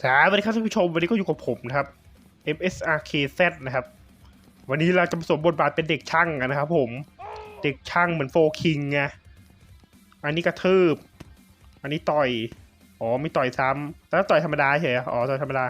สวัสดีครับท่านผู้ชมวันนี้ก็อยู่กับผมนะครับ MSRKZ นะครับ วันนี้เราจะผสมบทบาทเป็นเด็กช่างกันนะครับ ผม เด็กช่างเหมือนโฟคิงไงอันนี้กระทืบ อันนี้ต่อย อ๋อไมีต่อยซ้ำแล้วต่อยธรรมดาเฉยอ๋อต่อยธรรมดา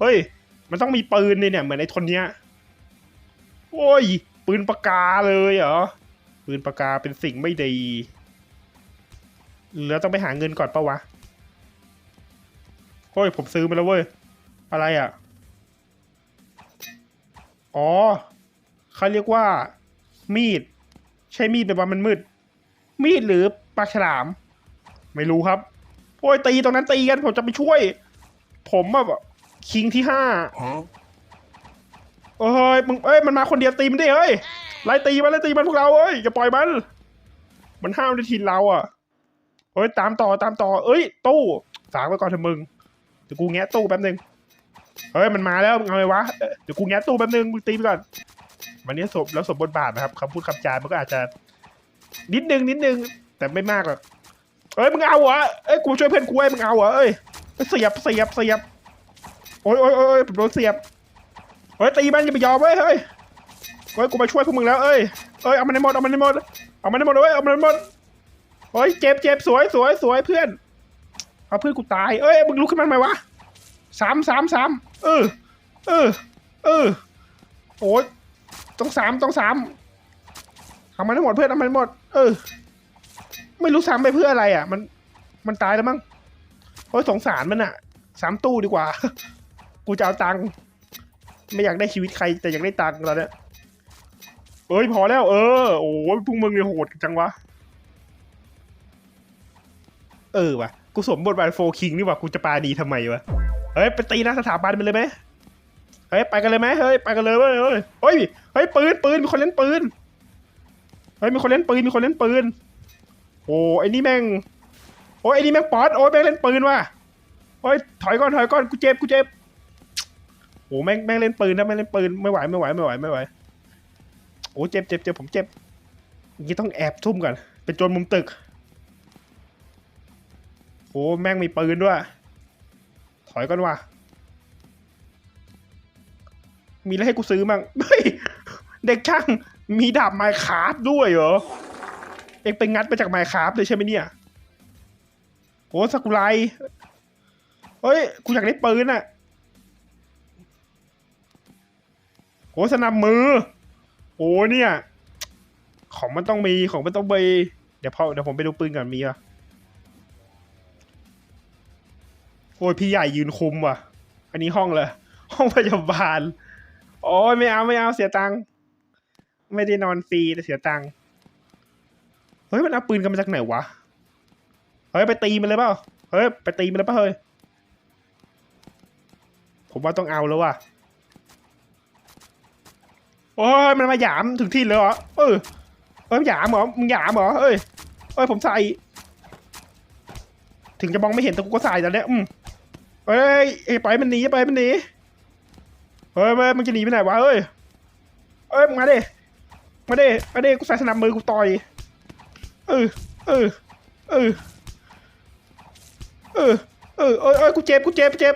เฮ้ย มันต้องมีปืนเนี่ยเนี่ยเหมือนไอ้ทนเนี้ย โอ้ย ปืนปากกาเลยเหรอ ปืนปากกาเป็นสิ่งไม่ดี แล้วต้องไปหาเงินก่อนปะวะ ฮ้ยผมซื้อมาแล้วเว้ย อะไรอะ อ๋อเขาเรียกว่า มีด ใช่มีดแต่ว่ามันมืด มีดหรือปลาฉลาม ไม่รู้ครับ โอ้ยตีตรงนั้นตีกันผมจะไปช่วย ผมอะแบบคิงที่ห้าเอ้ยมึงเอ้ยมันมาคนเดียวตีมันดิเอ้ยไล่ตีมันไล่ตีมันพวกเราเอ้ยอย่าปล่อยมัน มันห้ามในทีเราอะเฮ้ยตามต่อตามต่อ เอ้ยตู้ฝากไว้ก่อนเถอะมึง เดี๋ยวกูแงะตู้แป๊บนึงเฮ้ยมันมาแล้วมึงเอาไงวะเดี๋ยวกูแงะตู้แป๊บนึงมึงตีไปก่อนวันนี้สมแล้วสมบทบาทนะครับคำพูดคำจามันก็อาจจะนิดนึงนิดนึงแต่ไม่มากหรอกเอ้ยมึงเอาเหรอเอ้ยกูช่วยเพื่อนกูไอ้มึงเอาเหรอเอ้ยเสียบเสียบเสียบโอ้ยโอ้ยโอ้ยผมโดนเสียบเฮ้ยตีมันอย่าไปยอมเว้ยเฮ้ยเฮ้ยกูมาช่วยพวกมึงแล้วเอ้ยเอ้ยเอามันในหมดเอามันในหมดเอามันในหมดเว้ยเอามันในหมดเฮ้ยเจ็บเจ็บสวยสวยสวยเพื่อน เอาเพื่อนกูตาย เอ้ยมึงลุกขึ้นมาทำไมวะสามสามสามเออ เออ เออโอ้ยต้องสามต้องสามเอามันให้หมดเพื่อนเอามันหมด เออ ไม่รู้ซ้ำไปเพื่ออะไรอะ มันมันตายแล้วมั้งโอ้ยสงสารมันอะสามตู้ดีกว่า กูจะเอาตังค์ไม่อยากได้ชีวิตใคร แต่อยากได้ตังค์ตอนเนี้ยเอ้ยพอแล้ว เออโอ้ยพวกมึงเนี่ยโหดจังวะ เออวะ กูสมบทบาทโฟคิงนี่วะกูจะปาดีทำไมวะ เฮ้ยไปตีหน้าสถาบันไปเลยไหมเฮ้ยไปกันเลยไหมเฮ้ยไปกันเลยเว้ยเฮ้ยเฮ้ยเฮ้ยปืนปืนมีคนเล่นปืน เฮ้ยมีคนเล่นปืนมีคนเล่นปืน โอ้ไอ้นี่แม่ง โอ้ยไอ้นี่แม่งป๊อตโอ้ยแม่งเล่นปืนว่ะเฮ้ยถอยก่อนถอยก่อนกูเจ็บกูเจ็บโอ้แม่งแม่งเล่นปืนนะแม่งเล่นปืนไม่ไหวไม่ไหวไม่ไหวไม่ไหวโอ้เจ็บเจ็บเจ็บผมเจ็บงนี้ต้องแอบซุ่มก่อนเป็นโจรมุมตึก แม่งมีปืนด้วย ถอยก่อนว่ะ มีอะไรให้กูซื้อมั่งเฮ้ยเด็กช่าง มีดาบไมค์คราฟด้วยเหรอ เอ็งไปงัดมาจากไมค์คราฟเลยใช่ไหมเนี่ยโอ้สกุไลเฮ้ย กูอยากได้ปืนอะโอ้สนับมือ โอ้เนี่ย ของมันต้องมี ของมันต้องมีเดี๋ยวพอเดี๋ยวผมไปดูปืนก่อนมีปะ โอ้ยพี่ใหญ่ยืนคุมว่ะ อันนี้ห้องเลยห้องพยาบาล โอ้ยไม่เอาไม่เอาเสียตังค์ไม่ได้นอนฟรีแต่เสียตังค์เฮ้ยมันเอาปืนกันมาจากไหนวะเฮ้ยไปตีมันเลยเปล่าเฮ้ยไปตีมันเลยเปล่าเฮ้ยผมว่าต้องเอาแล้วว่ะโอ้ยมันมาหยามถึงที่เลยเหรอเออเอ้ยหยามเหรอมึงหยามเหรอเอ้ยเอ้ยผมใส่ ถึงจะมองไม่เห็นแต่กูก็ใส่แต่เนี้ยอืม เอ้ยเอ้ไปมันหนีไปมันหนีเฮ้ยเว้ยมึงจะหนีไปไหนวะเอ้ยเอ้ยมาดิมาดิมาดิกูใส่สนับมือกูต่อยเออเออเออเออเออเอ้ยเอ้ยกูเจ็บกูเจ็บเจ็บ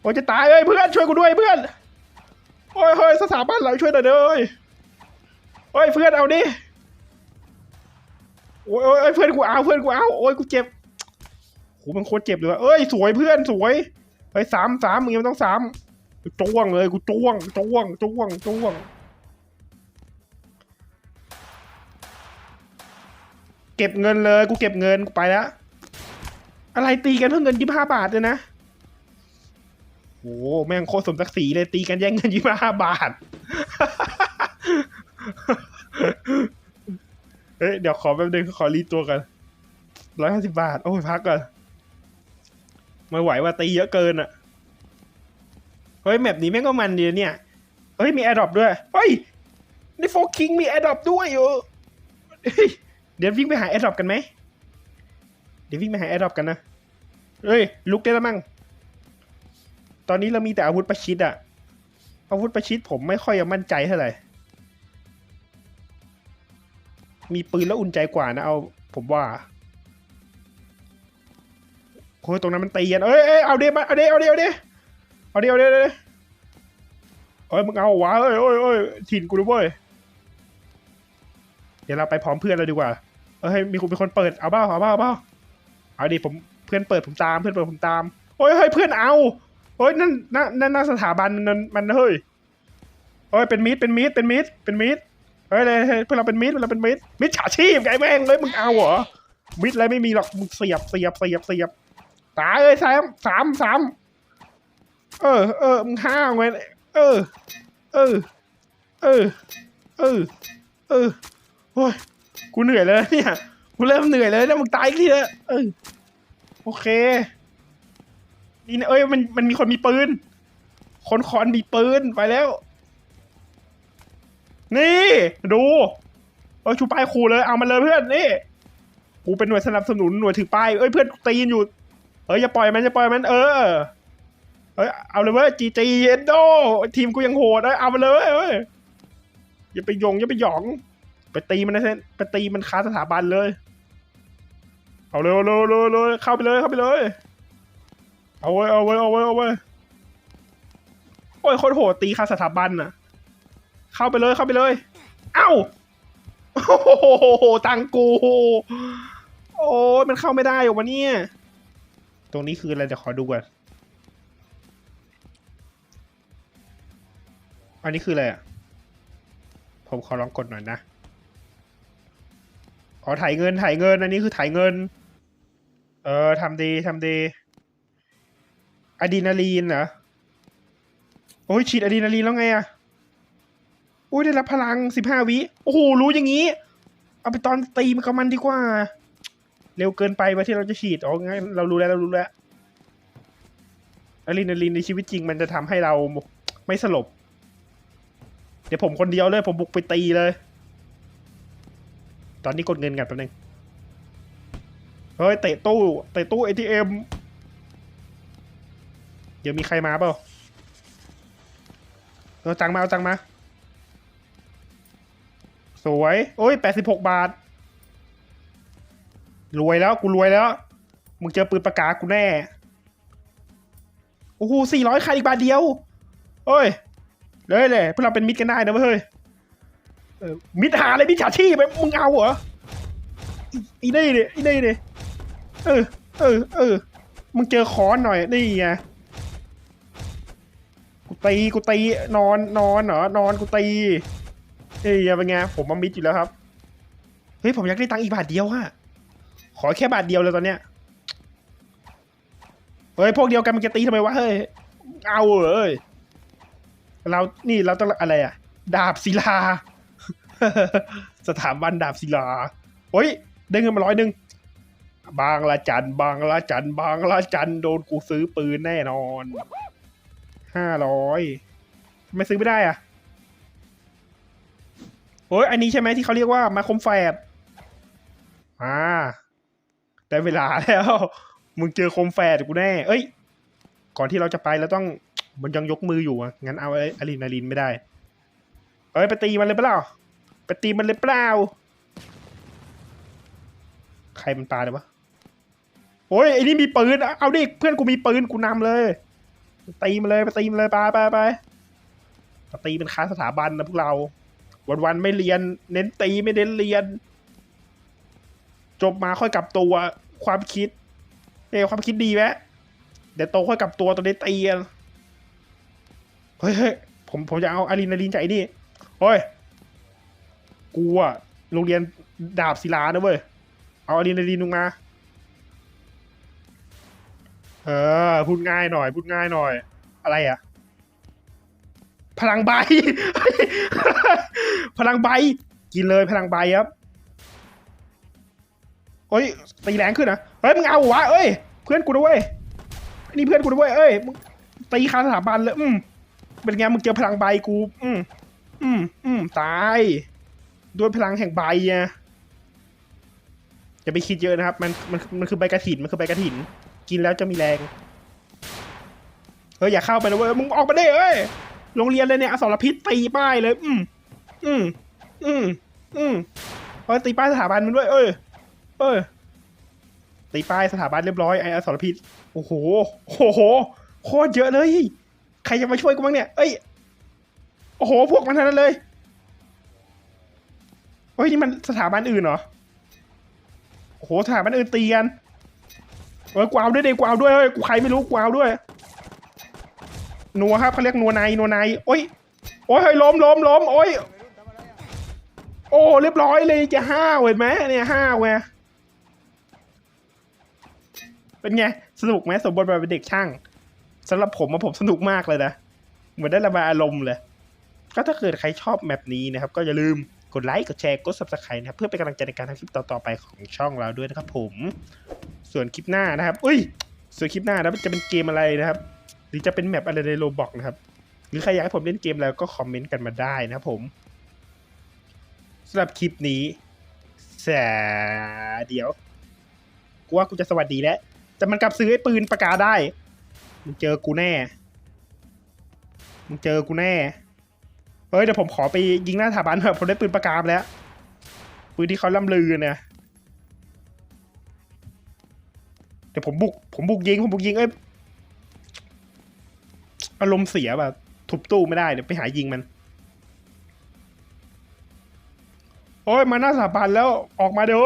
โอ้ยจะตายเอ้ยเพื่อนช่วยกูด้วยเพื่อนโอ้ยเฮ้ยสถาบันเราช่วยหน่อยเด้อเอ้ยเฮ้ยเพื่อนเอาดิโอ้ยโอ้ยเอ้ยเพื่อนกูเอาเพื่อนกูเอาโอ้ยกูเจ็บ โหมันโคตรเจ็บเลยว่ะเอ้ยสวยเพื่อนสวยเฮ้ยสามสามมึงยังต้องสามกูจ้วงเลยกูจ้วงจ้วงจ้วงจ้วง เก็บเงินเลยกูเก็บเงินกูไปแล้วอะไรตีกันเพื่อเงินยี่ห้าบาทเลยนะโอ้แม่งโคตรสมศักดิ์ศรีเลยตีกันแย่งเงินยี่ห้าบาทเฮ้ยเดี๋ยวขอแป๊บนึงขอรีตัวกันร้อยห้าสิบาท โอ้ยพักก่อน ไม่ไหวว่าตีเยอะเกินอะ เฮ้ยแมปนี้แม่งก็มันดีเนี่ย เฮ้ยมีแอร์ดรอปด้วย เฮ้ยในโฟคิงมีแอร์ดรอปด้วยเออเฮ้ยเดี๋ยววิ่งไปหาแอร์ดรอปกันไหม เดี๋ยววิ่งไปหาแอร์ดรอปกันนะ เฮ้ยลุกได้แล้วมั้ง ตอนนี้เรามีแต่อาวุธประชิดอะอาวุธประชิดผมไม่ค่อยจะมั่นใจเท่าไหร่ มีปืนแล้วอุ่นใจกว่านะเอาผมว่า โอ้ยตรงนั้นมันตีกันเอ้ยเอ้ยเอาเดี๋ยวเอาเดี๋ยวเอาเดี๋ยวเอาเดี๋ยวเอาเดี๋ยวเอาเดี๋ยวเอาดิเอ้ยมึงเอาวะเอ้ยเอ้ยเอ้ยถิ่นกูด้วยเว้ยเดี๋ยวเราไปพร้อมเพื่อนเราดีกว่า เอ้ยมีคนเป็นคนเปิดเอาบ้าเอาบ้าเอาบ้าเอาดิผมเพื่อนเปิดผมตามเพื่อนเปิดผมตามโอ้ยเฮ้ยเพื่อนเอาเฮ้ยนั่นนั่นนั่นสถาบันมันมันเฮ้ยเฮ้ยเป็นมิดเป็นมิดเป็นมิดเป็นมิดเฮ้ยเลยเพื่อนเราเป็นมิดเพื่อนเราเป็นมิดมิดฉาชีพไงแม่งเลยมึงเอาเหรอมิดอะไรไม่มีหรอกมึงเสียบเสียบเสียบเสียบ ตายเอ้ยสามสามสามเออเออมึงห้าวไงเออ เออ เออ เออ เออโอ้ยกูเหนื่อยแล้วเนี่ยกูเริ่มเหนื่อยเลยแล้วมึงตายอีกทีแล้วเออโอเคนี่นะเอ้ยมันมันมีคนมีปืน คนคอนมีปืนไปแล้ว นี่ ดูเออชูป้ายขู่เลยเอามาเลยเพื่อนนี่กูเป็นหน่วยสนับสนุนหน่วยถือป้ายเอ้ยเพื่อนตีนอยู่ เอ้ยอย่าปล่อยมันอย่าปล่อยมันเออเอ้ยเอาเลยเว้ยจีจีเอ็นโดทีมกูยังโหดเอ้ยเอามาเลยเว้ยอย่าไปยงอย่าไปหยอง ไปตีมันนะเซนไปตีมันค้าสถาบันเลย เอาเลยเอาเลยเอาเลยเอาเลยเข้าไปเลยเข้าไปเลย เอาไว้เอาไว้เอาไว้เอาไว้โอ้ยโคตรโหดตีค้าสถาบันน่ะ เข้าไปเลยเข้าไปเลย เอ้าโอ้โหตังกู โอ้ยมันเข้าไม่ได้หรอวะเนี่ย ตรงนี้คืออะไรเดี๋ยวขอดูก่อนอันนี้คืออะไรอะ ผมขอลองกดหน่อยนะอ๋อถ่ายเงินถ่ายเงิน อันนี้คือถ่ายเงิน เออทำดีทำดีอะดรีนาลีนเหรอ โอ้ยฉีดอะดรีนาลีนแล้วไงอะอุ้ยได้รับพลังสิบห้าวิ โอ้โห รู้อย่างนี้ เอาไปตอนตีมันกับมันดีกว่า เร็วเกินไปว่าที่เราจะฉีดอ๋องั้นเรารู้แล้วเรารู้แล้วอะดรีนาลีนในชีวิตจริงมันจะทำให้เราไม่สลบ เดี๋ยวผมคนเดียวเลย ผมบุกไปตีเลย ตอนนี้กดเงินกันแป๊บนึงเฮ้ยเตะตู้เตะตู้ ATM เอ็มเดี๋ยวมีใครมาเปล่าเอาตังมาเอาตังมา สวย โอ้ยแปดสิบหกบาท รวยแล้วกูรวยแล้ว มึงเจอปืนปากกากูแน่ โอ้โหสี่ร้อยขาดอีกบาทเดียวเฮ้ย เลยเลยพวกเราเป็นมิตรกันได้นะเว้ยเออมิตรหาอะไรมิตรฉาชีพไปมึงเอาเหรออีนี่ดิอีนี่ดิเออ เออ เออ มึงเจอค้อนหน่อย นี่ไง กูตี กูตี นอน นอนเหรอ นอนกูตีเฮ้ยเป็นไง ผมมามิดอยู่แล้วครับ เฮ้ย ผมอยากได้ตังค์อีกบาทเดียวอะ ขอแค่บาทเดียวเลยตอนเนี้ย เฮ้ยพวกเดียวกันมันจะตีทำไมวะเฮ้ย เอาเอ้ย เรา นี่เราต้องอะไรอะดาบศิลา สถาบันดาบศิลาเฮ้ยได้เงินมาร้อยหนึ่งบางละจันบางละจันบางละจันโดนกูซื้อปืนแน่นอนห้าร้อยทำไมซื้อไม่ได้อะโอ้ยอันนี้ใช่ไหมที่เขาเรียกว่ามาคมแฝดอ่า ได้เวลาแล้ว มึงเจอโคมแฝดกูแน่ เอ้ย ก่อนที่เราจะไปเราต้องมันยังยกมืออยู่อะงั้นเอาอะลีนาลินไม่ได้ เอ้ยไปตีมันเลยเปล่าไปตีมันเลยเปล่า ใครมันปาเลยวะ โอ้ยไอ้นี่มีปืน เอาดิเพื่อนกูมีปืนกูนำเลย ตีมันเลยไปตีมันเลยไปไปไปไปตีเป็นค้าสถาบันนะพวกเรา วันๆไม่เรียน เน้นตีไม่เน้นเรียน จบมาค่อยกลับตัว ความคิดเอความคิดดีไหมเดี๋ยวโตค่อยกลับตัวตอนนี้ตีเฮ้ยเฮ้ยผมผมจะเอาอารีนาลีนจากไอ้นี่เฮ้ยกูอะโรงเรียนดาบศิลานะเว้ย เอาอารีนาลีนลงมา เออ พูดง่ายหน่อย พูดง่ายหน่อย อะไรอะพลังใบ พลังใบ กินเลยพลังใบครับ เฮ้ยตีแรงขึ้นนะเฮ้ยมึงเอาวะเอ้ยเพื่อนกูด้วยนี่เพื่อนกูด้วยเอ้ยมึงตีคาสถาบันเลยอืมเป็นไงมึงเจอพลังใบกู อืมอืมอืมตายด้วยพลังแห่งใบอะอย่าไปคิดเยอะนะครับ มันมันมันคือใบกระถินมันคือใบกระถิน กินแล้วจะมีแรงเฮ้ยอย่าเข้าไปนะเว้ยมึงออกมาได้เอ้ยโรงเรียนเลยเนี่ยอสรพิษตีป้ายเลย อืมอืมอืมอืมเฮ้ยตีป้ายสถาบันมันด้วย เอ้ย อ้ยตีป้ายสถาบันเรียบร้อยไอ้อสรพิษโอ้โหโอ้โหโคตรเยอะเลย ใครจะมาช่วยกูบ้างเนี่ย เอ้ย โอ้โห พวกมันทั้งนั้นเลยเฮ้ย นี่มันสถาบันอื่นเหรอ โอ้โห สถาบันอื่นตีกันเออกวาวด้วยเดกวาวด้วยเฮ้ย กูใครไม่รู้กวาวด้วย นัวครับเขาเรียกนัวในนัวในโอ้ย โอ้ยเฮ้ยล้มล้มล้มโอ้ย โอ้ เรียบร้อยเลยจะห้าเห็นไหมเนี่ยห้าวไง เป็นไง สนุกไหมสมบูรณ์แบบเป็นเด็กช่างสำหรับผมอะผมสนุกมากเลยนะ เหมือนได้ระบายอารมณ์เลย ก็ถ้าเกิดใครชอบแมปนี้นะครับ ก็อย่าลืมกดไลค์กดแชร์กด subscribe นะครับ เพื่อเป็นกำลังใจในการทำคลิปต่อๆไปของช่องเราด้วยนะครับผม ส่วนคลิปหน้านะครับ อุ้ย ส่วนคลิปหน้านะจะเป็นเกมอะไรนะครับ หรือจะเป็นแมปอะไรในโรบอกนะครับ หรือใครอยากให้ผมเล่นเกมอะไรก็คอมเมนต์กันมาได้นะครับผมสำหรับคลิปนี้แสเดี๋ยวกูว่ากูจะสวัสดีแล้ว แต่มันกลับซื้อไอ้ปืนปากกาได้ มึงเจอกูแน่ มึงเจอกูแน่ เฮ้ยเดี๋ยวผมขอไปยิงหน้าสถาบันเถอะผมได้ปืนปากกาแล้ว ปืนที่เขาล่ำลือเนี่ยเดี๋ยวผมบุก ผมบุกยิง ผมบุกยิง เอ้ย อารมณ์เสียแบบทุบตู้ไม่ได้ เดี๋ยวไปหายิงมัน โอ้ย มาหน้าสถาบันแล้ว ออกมาเดี๋ยว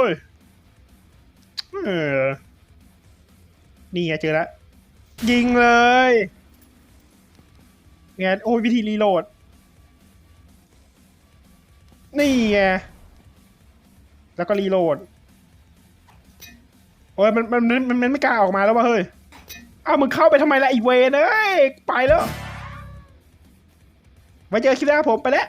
เออ นี่ไงเจอแล้วยิงเลยไงโอ้ยวิธีรีโหลด นี่ไงแล้วก็รีโหลดโอ้ยมันมันมันมันไม่กล้าออกมาแล้ววะเฮ้ยเอ้ามึงเข้าไปทำไมล่ะไอีเวนเอ้ยไปแล้วไว้เจอคลิปหน้าผมไปแล้ว